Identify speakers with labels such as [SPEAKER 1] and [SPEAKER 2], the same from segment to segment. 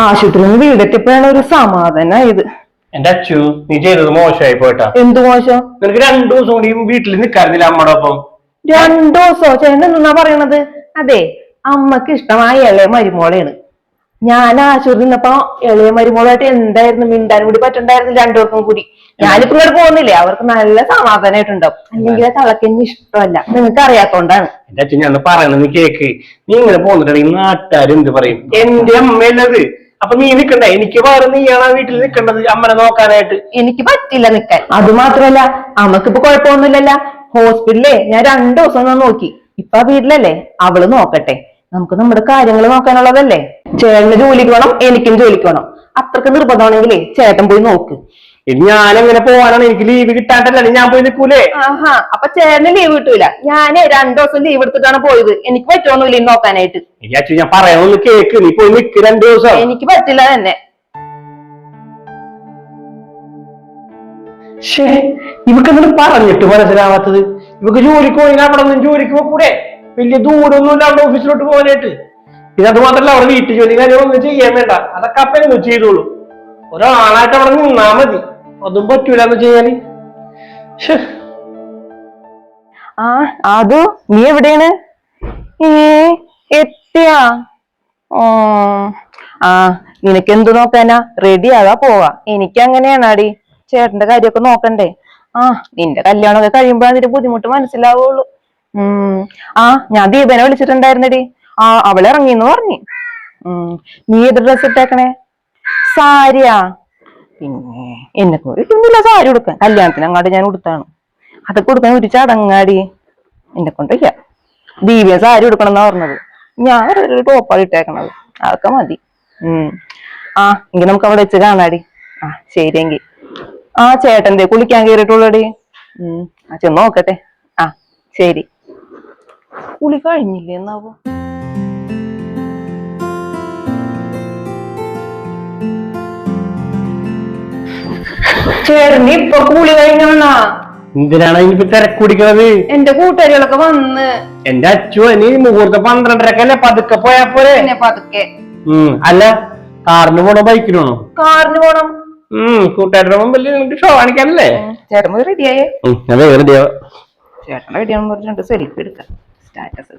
[SPEAKER 1] ആശുപത്രിയിൽ നിന്ന് വീടെത്തിയപ്പോഴാണ് ഒരു സമാധാനായത്
[SPEAKER 2] എന്റെ അച്ചു നീ ചെയ്തത് മോശമായി പോയിട്ടാ.
[SPEAKER 1] എന്ത് മോശം?
[SPEAKER 2] നിനക്ക് രണ്ടു ദിവസം കൂടി വീട്ടിൽ നിൽക്കാറില്ല അമ്മയുടെ ഒപ്പം?
[SPEAKER 1] രണ്ടു ദിവസോ ചേട്ടൻ എന്നാ പറയണത് അതെ അമ്മയ്ക്ക് ഇഷ്ടമായ ഇളയ മരുമോളെയാണ്. ഞാൻ ആശുപത്രി നിന്നപ്പോ ഇളയ മരുമോളായിട്ട് എന്തായിരുന്നു മിണ്ടാനും കൂടി പറ്റണ്ടായിരുന്നു രണ്ടുപേർക്കും കൂടി. ഞാനിപ്പോ ഇങ്ങോട്ട് പോകുന്നില്ലേ? അവർക്ക് നല്ല സമാധാനമായിട്ടുണ്ടാവും അല്ലെങ്കിൽ തളക്കെന്നെ ഇഷ്ടമല്ല. നിങ്ങൾക്ക് അറിയാത്തോണ്ടാണ്.
[SPEAKER 2] എന്റെ അച്ഛൻ ഞാൻ പറയണത് കേക്ക്. നീ ഇങ്ങനെ പോകുന്നുണ്ടെങ്കിൽ നാട്ടുകാർ എന്ത് പറയും? എന്റെ അമ്മയല്ലത് അപ്പൊ നീ നിക്കണ്ട. എനിക്ക് വേറെ നീയാണ് വീട്ടിൽ നിക്കേണ്ടത്. അമ്മനെ നോക്കാനായിട്ട്.
[SPEAKER 1] എനിക്ക് പറ്റില്ല നിക്കാൻ. അത് മാത്രല്ല അമ്മക്കിപ്പോ കുഴപ്പമൊന്നുമില്ലല്ല. ഹോസ്പിറ്റലേ ഞാൻ രണ്ടു ദിവസം നോക്കി. ഇപ്പൊ വീട്ടിലല്ലേ? അവൾ നോക്കട്ടെ. നമുക്ക് നമ്മുടെ കാര്യങ്ങൾ നോക്കാനുള്ളതല്ലേ? ചേട്ടന് ജോലിക്ക് വേണം എനിക്കും ജോലിക്ക് വേണം അത്രയ്ക്ക് നിർബന്ധമാണെങ്കിലേ ചേട്ടൻ പോയി നോക്ക്.
[SPEAKER 2] ഞാൻ എങ്ങനെ പോവാനാണ്? എനിക്ക് ലീവ് കിട്ടാണ്ടല്ലേ? ഞാൻ പോയി നിൽക്കൂലേ?
[SPEAKER 1] ആഹാ അപ്പൊ ചേട്ടന് ലീവ് കിട്ടൂല. ഞാൻ രണ്ടു ദിവസം ലീവ് എടുത്തിട്ടാണ് പോയത്. എനിക്ക് പറ്റുമൊന്നുമില്ല നോക്കാനായിട്ട്.
[SPEAKER 2] ഞാൻ പറയാനൊന്ന് കേക്ക്. നീ പോയി നിൽക്ക് രണ്ടു ദിവസം.
[SPEAKER 1] എനിക്ക് പറ്റില്ല തന്നെ.
[SPEAKER 2] ഇവക്കെന്നിട്ട് ഇവക്ക് എന്നിട്ട് പറഞ്ഞിട്ട് മനസ്സിലാവാത്തത്. ഇവക്ക് ജോലിക്ക് പോയി അവിടെ ഒന്നും ജോലിക്ക് പോകൂടെ വലിയ ദൂരമൊന്നുമില്ല ഇല്ലാണ്ട് ഓഫീസിലോട്ട് പോകാനായിട്ട്. പിന്നെ അത് മാത്രല്ല അവിടെ വീട്ടു ജോലി കാര്യങ്ങളൊന്നും ചെയ്യാൻ വേണ്ട. അതൊക്കെ അപ്പനെ ചെയ്തോളൂ. ഒരാളായിട്ട് അവിടെ നിന്നാ മതി. അതും പറ്റൂല എന്ന് ശ്ശേ.
[SPEAKER 1] ആ അതു നീ എവിടെയാണ്? എത്തിയാ? ഓ. ആ നിനക്ക് എന്ത് നോക്കാനാ? റെഡി ആകാ പോവാ. എനിക്ക് അങ്ങനെയാണാടി ചേട്ടന്റെ കാര്യമൊക്കെ നോക്കണ്ടേ? ആ നിന്റെ കല്യാണമൊക്കെ കഴിയുമ്പോഴാണ് നിന്റെ ബുദ്ധിമുട്ട് മനസ്സിലാവുള്ളൂ. ആ ഞാൻ ദീപനെ വിളിച്ചിട്ടുണ്ടായിരുന്നടി. ആ അവൾ ഇറങ്ങിന്ന് പറഞ്ഞു നീ ഏത് ഡ്രസ് ഇട്ടേക്കണേ? സാരിയാ. പിന്നെ എന്നെ കൊണ്ട് സാരി ഉടുക്കാൻ. കല്യാണത്തിന് അങ്ങാട്ട് ഞാൻ ഉടുത്താണ്. അതൊക്കെ കൊടുക്കാൻ ഒരു ചടങ്ങാടി. എന്നെ കൊണ്ടില്ല ദീപിയ സാരി ഉടുക്കണം എന്നാ പറഞ്ഞത്. ഞാൻ ഒരു ടോപ്പാണ് ഇട്ടേക്കണത്. അതൊക്കെ മതി. ഉം. ആ എങ്കിൽ നമുക്ക് അവിടെ വെച്ച് കാണാടി. ആ ശരിയെങ്കി ആ ചേട്ടന്റെ കുളിക്കാൻ കയറിയിട്ടുള്ളടി ഉം. ആ ചെന്ന് നോക്കട്ടെ. ആ ശരി. കുളി കഴിഞ്ഞില്ലേ എന്നാവോ ചേട്ടന് ഇപ്പൊ കുളി കഴിഞ്ഞോന്നാ?
[SPEAKER 2] എന്തിനാണ് ഇനിയിപ്പോ തിരക്കുടിക്കണത്
[SPEAKER 1] എന്റെ കൂട്ടുകാരികളൊക്കെ വന്ന്.
[SPEAKER 2] എന്റെ അച്ചു നീ മുഹൂർത്തം പന്ത്രണ്ടരക്കല്ലേ? പതുക്കെ പോയാ പോരെ.
[SPEAKER 1] പിന്നെ പതുക്കെ.
[SPEAKER 2] ഉം അല്ല കാറിന് പോണോ ബൈക്കിന് പോണോ?
[SPEAKER 1] കാറിന് പോണം.
[SPEAKER 2] ഉം കൂട്ടുകാരുടെ മുമ്പിൽ നിനക്ക് ഷോ കാണിക്കാനല്ലേ?
[SPEAKER 1] ചേട്ടൻ റെഡിയായേ
[SPEAKER 2] ഉം, അതെ റെഡിയാവാ
[SPEAKER 1] ചേട്ടൻ റെഡിയാണെന്ന് പറഞ്ഞ് രണ്ട് സെൽഫി എടുക്കാം. സ്റ്റാറ്റസ്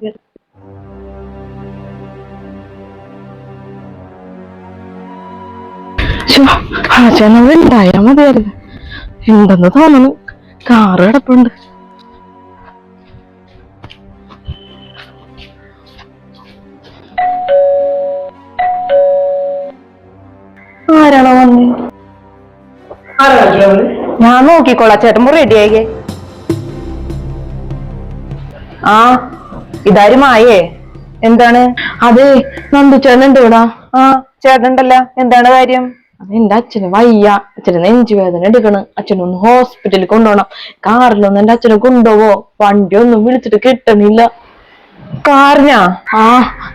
[SPEAKER 3] ചേട്ടനത് ഉണ്ടായാ മതിയായിരുന്നു എന്തെന്ന് തോന്നുന്നു? കാറ് കിടപ്പുണ്ട്.
[SPEAKER 1] ആരാണോ വന്ന്? ഞാൻ നോക്കിക്കോളാം. ചേട്ടൻ റെഡിയായി റെഡിയായേ ആ. ഇതാരും ആയേ എന്താണ്?
[SPEAKER 3] അതെ നന്ദു ചേട്ടനുണ്ടോടാ
[SPEAKER 1] ആ ചേട്ടനുണ്ടല്ല. എന്താണ് കാര്യം?
[SPEAKER 3] എന്റെ അച്ഛന് വയ്യ. അച്ഛന് നെഞ്ചുവേദന എടുക്കണ്. അച്ഛനൊന്ന് ഹോസ്പിറ്റലിൽ കൊണ്ടുപോകണം. കാറിലൊന്നും എന്റെ അച്ഛനെ കൊണ്ടുപോവോ? വണ്ടി ഒന്നും വിളിച്ചിട്ട് കിട്ടണില്ല.
[SPEAKER 1] കാറിനാ?
[SPEAKER 3] ആ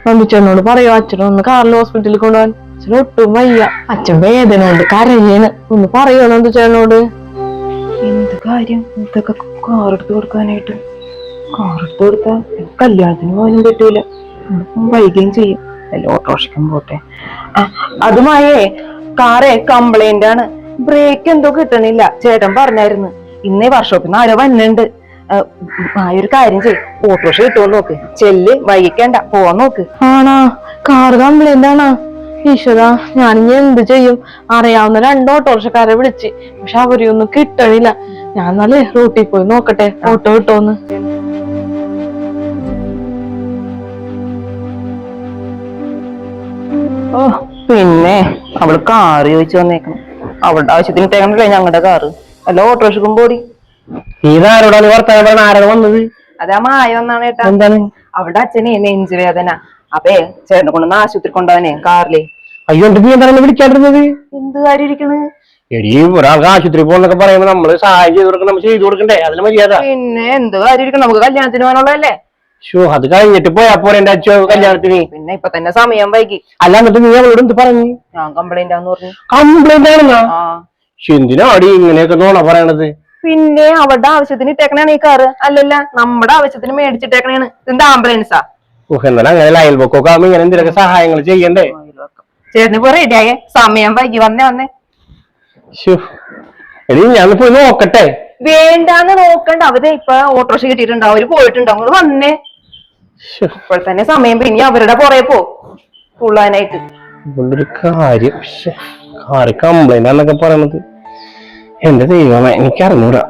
[SPEAKER 3] നന്ദുച്ചേട്ടനോട് പറയോ അച്ഛനൊന്ന് കാറിൽ ഹോസ്പിറ്റലിൽ കൊണ്ടുപോകാൻ. അച്ഛൻ ഒട്ടും വയ്യ. അച്ഛൻ വേദന ഉണ്ട് കരയാണ്. ഒന്ന് പറയോ നന്ദുച്ചേട്ടനോട്
[SPEAKER 1] എന്ത് കാര്യം? ഇതൊക്കെ കാറെടുത്ത് കൊടുക്കാനായിട്ട്. കാർ എടുത്ത് കൊടുത്താൽ കല്യാണത്തിന് പോകാനും പറ്റൂല. വൈകുകയും ചെയ്യും. അല്ല ഓട്ടോറിക്ഷയ്ക്കും പോട്ടെ. അതുമായേ കാറേ കംപ്ലൈന്റ് ആണ്. ബ്രേക്ക് എന്തോ കിട്ടണില്ല. ചേട്ടൻ പറഞ്ഞായിരുന്നു. ഇന്നേ വർക്ക്ഷോപ്പിൽ ആരോ വന്നുണ്ട് ആയൊരു കാര്യം ചെയ് ഓട്ടോറിക്ഷ കിട്ടുമോ നോക്ക്. ചെല്ല് വൈകിക്കണ്ട. പോവാൻ നോക്ക്.
[SPEAKER 3] ആണോ കാർ കംപ്ലൈന്റ് ആണോ. ഈശ്വര ഞാനിനി എന്ത് ചെയ്യും? അറിയാവുന്ന രണ്ട് ഓട്ടോറിക്ഷക്കാരെ വിളിച്ച്. പക്ഷെ അവരെയൊന്നും കിട്ടണില്ല. ഞാൻ എന്നാലേ റൂട്ടിൽ പോയി നോക്കട്ടെ. ഓട്ടോ കിട്ടോന്ന്
[SPEAKER 1] ഓ പിന്നെ അവൾ കാറ് ചോദിച്ചു വന്നേക്കണം. അവളുടെ ആവശ്യത്തിന് ഇട്ടേക്കണല്ലേ ഞങ്ങളുടെ കാറ്. അല്ല ഓട്ടോറിക്ഷക്കും പോടി.
[SPEAKER 2] നീ ആരോടാണ് വർത്തമാനം പറഞ്ഞ? ആരാണ് വന്നത്?
[SPEAKER 1] അതാ മായ ഒന്നാണ് ഏട്ടാ
[SPEAKER 2] എന്താണ്?
[SPEAKER 1] അവളുടെ അച്ഛനെ നെഞ്ചു വേദന. അപ്പേ ചേട്ടനെ കൊണ്ടൊന്ന് ആശുപത്രി കൊണ്ടുപോവാനേ കാറിലെ.
[SPEAKER 2] അയ്യോ എന്റെ നീ എന്താണ് വിളിക്കാണ്ടിരുന്നത്?
[SPEAKER 1] എന്ത് കാര്യം ഇരിക്കണ്?
[SPEAKER 2] എടി ഒരാൾക്ക് ആശുപത്രി പോകണമെന്നൊക്കെ പറയുമ്പോ നമ്മൾ സഹായം ചെയ്ത് കൊടുക്കണം നമ്മൾ ചെയ്തു കൊടുക്കണ്ടേ? അതിന് മര്യാദ.
[SPEAKER 1] പിന്നെ എന്ത് കാര്യം ഇരിക്കണം? നമുക്ക് കല്യാണത്തിന് പോകാനുള്ളതല്ലേ?
[SPEAKER 2] ഷോ അത് കഴിഞ്ഞിട്ട് പോയാ പോരെ എന്റെ കല്യാണത്തിന്.
[SPEAKER 1] പിന്നെ ഇപ്പൊ തന്നെ സമയം വൈകി.
[SPEAKER 2] അല്ല എന്നിട്ട് നീ അവളോട് എന്ത് പറഞ്ഞു?
[SPEAKER 1] ഞാൻ കംപ്ലൈന്റ് ആന്ന് പറഞ്ഞു.
[SPEAKER 2] കംപ്ലൈന്റ് ആണെന്നാ? എന്തിനാടി ഇങ്ങനെയൊക്കെ നോണ പറയണത്?
[SPEAKER 1] പിന്നെ അവളുടെ ആവശ്യത്തിന് ഇട്ടേക്കണാണ് ഈ കാറ്. അല്ലല്ല നമ്മുടെ ആവശ്യത്തിന് മേടിച്ചിട്ടേക്കണേണ്. എന്താ ആംബുലൻസാ
[SPEAKER 2] ഓഹ് എന്നാലും അങ്ങനെ അയൽപൊക്കൊക്കെ ആകുമ്പോ ഇങ്ങനെ എന്തിനൊക്കെ സഹായങ്ങൾ ചെയ്യണ്ടേ?
[SPEAKER 1] ചേട്ടന് ഇപ്പൊ റെഡിയായേ സമയം വൈകി വന്നേ വന്നേ.
[SPEAKER 2] എടീ ഞാൻ പോയി നോക്കട്ടെ.
[SPEAKER 1] വേണ്ടാന്ന് നോക്കണ്ട. അവർ ഇപ്പൊ ഓട്ടോറിക്ഷ കിട്ടിയിട്ടുണ്ടാവും. അവർ പോയിട്ടുണ്ടാവും. വന്നേ. ഇപ്പോൾ തന്നെ സമയം ഇനി അവരുടെ പുറകെ പോ തുള്ളാനായിട്ട്
[SPEAKER 2] ഒരു കാര്യം. കാറ് കംപ്ലൈന്റ് ആണെന്നൊക്കെ പറയണത്? എന്റെ ദൈവമേ എനിക്കറിഞ്ഞൂടാ.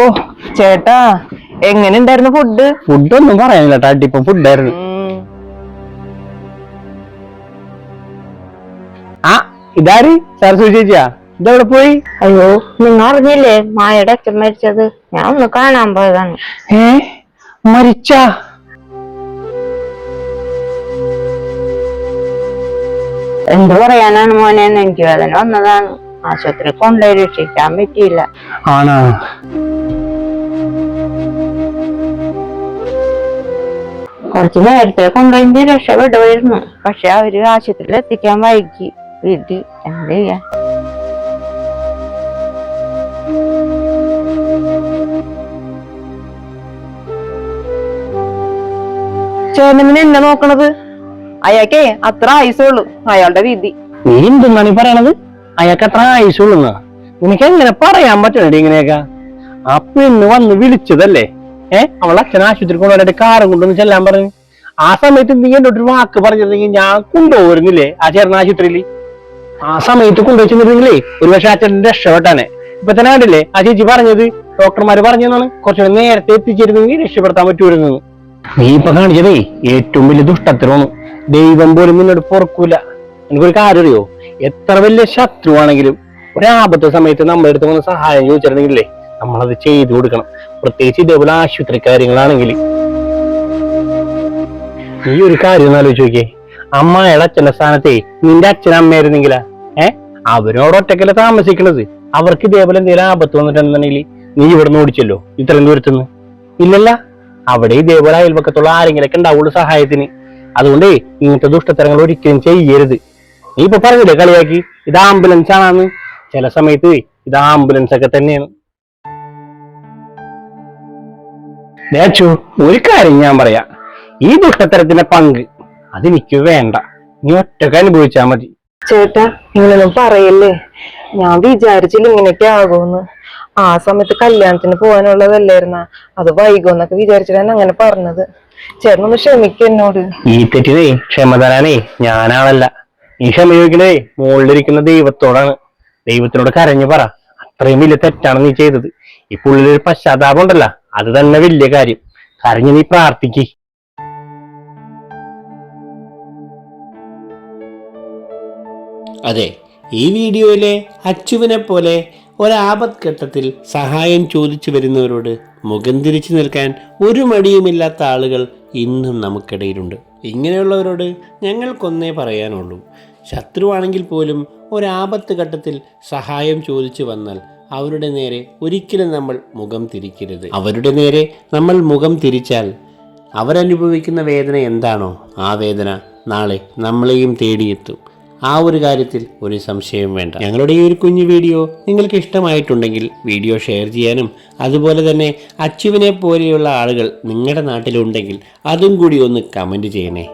[SPEAKER 1] ഓ ചേട്ടാ എങ്ങനെ ഉണ്ടായിരുന്നു ഫുഡ്
[SPEAKER 2] ഫുഡൊന്നും പറയാനില്ല കേട്ടോ അടിപ്പം ഫുഡായിരുന്നു ആ ഇതാര്? സാർ ചേച്ചിയാ? ഇതെവിടെ പോയി?
[SPEAKER 4] അയ്യോ നിങ്ങൾ അറിഞ്ഞില്ലേ മായയുടെ അച്ഛൻ മരിച്ചത്. ഞാൻ ഒന്ന് കാണാൻ പോയതാണ്.
[SPEAKER 2] ഏ? മരിച്ച?
[SPEAKER 4] എന്ത് പറയാനാണ് മോനെ എനിക്ക് വേദന വന്നതാണ്. ആശുപത്രി കൊണ്ടുപോയി രക്ഷിക്കാൻ പറ്റിയില്ല.
[SPEAKER 2] ആണോ?
[SPEAKER 4] കുറച്ച് നേരത്തെ കൊണ്ടുപോയി രക്ഷപ്പെടുമായിരുന്നു പക്ഷെ അവർ ആശുപത്രിയിൽ എത്തിക്കാൻ വൈകി. വീട്ടിൽ എന്ത് ചെയ്യാ?
[SPEAKER 1] ചേട്ടനെ എന്നെ നോക്കണത്? അയാൾക്കേ അത്ര ആയുസുള്ളൂ അയാളുടെ വിധി.
[SPEAKER 2] നീ എന്താണ് ഈ പറയണത്? അയാൾക്ക് അത്ര ആയുസുള്ളൂ നിനക്ക് എങ്ങനെ പറയാൻ പറ്റണേ ഇങ്ങനെയൊക്കെ? ആ പെണ്ണ് വന്ന് വിളിച്ചതല്ലേ? ഏ? അവളെ അച്ഛൻ ആശുപത്രി കൊണ്ടുവന്നിട്ട് കാറും കൊണ്ടുവന്ന് ചെല്ലാൻ പറഞ്ഞു. ആ സമയത്ത് നീ എന്നോട് ഒരു വാക്ക് പറഞ്ഞിരുന്നെങ്കിൽ ഞാൻ കൊണ്ടുപോകുന്നില്ലേ ആ ചേർന്ന ആശുപത്രിയിൽ? ആ സമയത്ത് കൊണ്ടുവച്ചിരുന്നെങ്കിലേ ഒരു പക്ഷെ അച്ഛൻ രക്ഷപ്പെട്ടാനെ. ഇപ്പൊ തന്നെ കണ്ടില്ലേ? ആ ചേച്ചി പറഞ്ഞത് ഡോക്ടർമാര് പറഞ്ഞതാണ് കുറച്ചുകൂടെ നേരത്തെ എത്തിച്ചിരുന്നെങ്കിൽ രക്ഷപ്പെടുത്താൻ പറ്റുമായിരുന്നു നീ ഇപ്പൊ കാണിച്ചതേ ഏറ്റവും വലിയ ദുഷ്ടത്തിനോന്നു ദൈവം പോലും നിന്നോട് പൊറക്കൂല. എനിക്കൊരു കാര്യം അറിയോ? എത്ര വലിയ ശത്രു ആണെങ്കിലും ഒരാപത്ത സമയത്ത് നമ്മുടെ അടുത്ത് വന്ന് സഹായം ചോദിച്ചിരുന്നെങ്കിലേ നമ്മളത് ചെയ്തു കൊടുക്കണം. പ്രത്യേകിച്ച് ഇതേപോലെ ആശുപത്രി കാര്യങ്ങളാണെങ്കിൽ. ഈ ഒരു കാര്യം ഒന്ന് ആലോചിച്ച് നോക്കിയേ. അമ്മയുടെ അച്ഛന്റെ സ്ഥാനത്തെ നിന്റെ അച്ഛൻ അമ്മയായിരുന്നെങ്കിലാ ഏ? അവരോട് ഒറ്റക്കല്ല താമസിക്കണത്. അവർക്ക് ഇതേപോലെ എന്തെങ്കിലും ആപത്ത് വന്നിട്ടുണ്ടെന്നുണ്ടെങ്കിൽ നീ ഇവിടെ നിന്ന് ഓടിച്ചല്ലോ ഇത്രയും ദൂരത്തുനിന്ന്. ഇല്ലല്ല? അവിടെ ഇതേപോലെ അയൽപക്കത്തുള്ള ആരെങ്കിലൊക്കെ ഉണ്ടാവുള്ളൂ സഹായത്തിന്. അതുകൊണ്ടേ ഇങ്ങനത്തെ ദുഷ്ടത്തരങ്ങൾ ഒരിക്കലും ചെയ്യരുത്. നീ ഇപ്പൊ പറഞ്ഞില്ലേ കളിയാക്കി? ഇത് ആംബുലൻസ് ആണെന്ന്. ചില സമയത്ത് ഇത് ആംബുലൻസ് ഒക്കെ തന്നെയാണ്. ദേ ഒരു കാര്യം ഞാൻ പറയാ. ഈ ദുഷ്ടത്തരത്തിന്റെ പങ്ക് അതെനിക്ക് വേണ്ട. നീ ഒറ്റയ്ക്ക് അനുഭവിച്ചാ മതി.
[SPEAKER 1] ചേട്ടാ നിങ്ങളൊന്നും പറയല്ലേ? ഞാൻ വിചാരിച്ചില്ല ഇങ്ങനെയൊക്കെ ആകുമെന്ന്. ആ സമയത്ത് കല്യാണത്തിന് പോകാനുള്ളതല്ലായിരുന്ന? അത് വൈകുമെന്നൊക്കെ വിചാരിച്ചിട്ടാണ് അങ്ങനെ പറഞ്ഞത്. ചേട്ടനൊന്ന് ക്ഷമിക്ക എന്നോട്.
[SPEAKER 2] ഈ തെറ്റിനെ ക്ഷമ തരാനേ ഞാനാണല്ല ഈ ക്ഷമ ചോദിക്കണേ മുകളിലിരിക്കുന്ന ദൈവത്തോടാണ്. ദൈവത്തിനോട് കരഞ്ഞു പറ. അത്രയും വലിയ തെറ്റാണ് നീ ചെയ്തത്. ഈ പുള്ളിലൊരു പശ്ചാത്താപം ഉണ്ടല്ല അത് തന്നെ വലിയ കാര്യം. കരഞ്ഞു നീ പ്രാർത്ഥിക്ക.
[SPEAKER 5] അതെ ഈ വീഡിയോയിലെ അച്ചുവിനെ പോലെ ഒരാപത്ഘട്ടത്തിൽ സഹായം ചോദിച്ചു വരുന്നവരോട് മുഖം തിരിച്ചു നിൽക്കാൻ ഒരു മടിയുമില്ലാത്ത ആളുകൾ ഇന്നും നമുക്കിടയിലുണ്ട്. ഇങ്ങനെയുള്ളവരോട് ഞങ്ങൾക്കൊന്നേ പറയാനുള്ളൂ. ശത്രുവാണെങ്കിൽ പോലും ഒരാപത്ത് ഘട്ടത്തിൽ സഹായം ചോദിച്ചു വന്നാൽ അവരുടെ നേരെ ഒരിക്കലും നമ്മൾ മുഖം തിരിക്കരുത്. അവരുടെ നേരെ നമ്മൾ മുഖം തിരിച്ചാൽ അവരനുഭവിക്കുന്ന വേദന എന്താണോ ആ വേദന നാളെ നമ്മളെയും തേടിയെത്തും. ആ ഒരു കാര്യത്തിൽ ഒരു സംശയവും വേണ്ട. ഞങ്ങളുടെ ഈ ഒരു കുഞ്ഞു വീഡിയോ നിങ്ങൾക്ക് ഇഷ്ടമായിട്ടുണ്ടെങ്കിൽ വീഡിയോ ഷെയർ ചെയ്യാനും അതുപോലെ തന്നെ അച്ചുവിനെ പോലെയുള്ള ആളുകൾ നിങ്ങളുടെ നാട്ടിലുണ്ടെങ്കിൽ അതും കൂടി ഒന്ന് കമന്റ് ചെയ്യണേ.